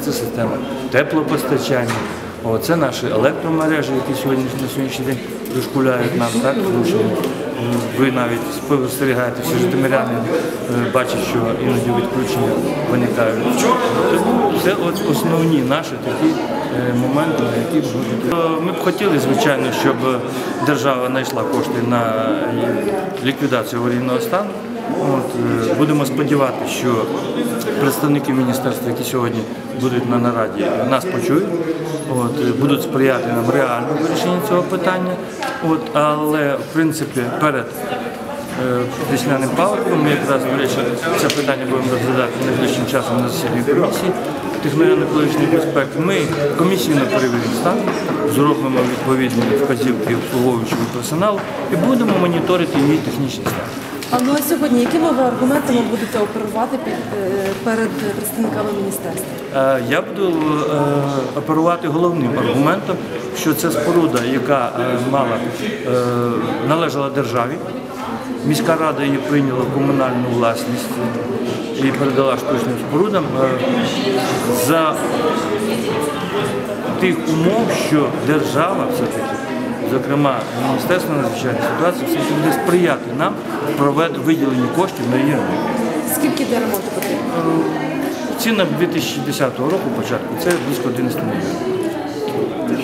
Це система теплопостачання, це наші електромережі, які сьогодні на сьогоднішній день дошкуляють нам так, тому ви навіть спостерігаєте, всі житомиряни е, бачать, що іноді відключення виникають. Це основні наші такі е, моменти, на які будуть. Е, Ми б хотіли, звичайно, щоб держава знайшла кошти на ліквідацію аварійного стану. От, е, будемо сподіватися, що представники міністерства, які сьогодні будуть на нараді, нас почують, от, е, будуть сприяти нам реально вирішенню цього питання. От, але в принципі перед е, весняним паводком ми якраз речі, це питання будемо розглядати найближчим часом на засіданні комісії техногенно-екологічної безпеки. Ми комісійно перевіримо стан, зробимо відповідні вказівки обслуговуючого персоналу і будемо моніторити її технічний стан. А ну а сьогодні якими ви аргументами будете оперувати під, е, перед представниками міністерства? Е, Я буду е, оперувати головним аргументом, що це споруда, яка мала належала державі. Міська рада її прийняла в комунальну власність і передала штучним спорудам за тих умов, що держава все-таки, зокрема Міністерство надзвичайної ситуації, все що буде сприяти нам проведу провед- коштів на її ремонт. Скільки для ремонту потрібно? Ціна 2010 року початку це близько 11 мільйонів.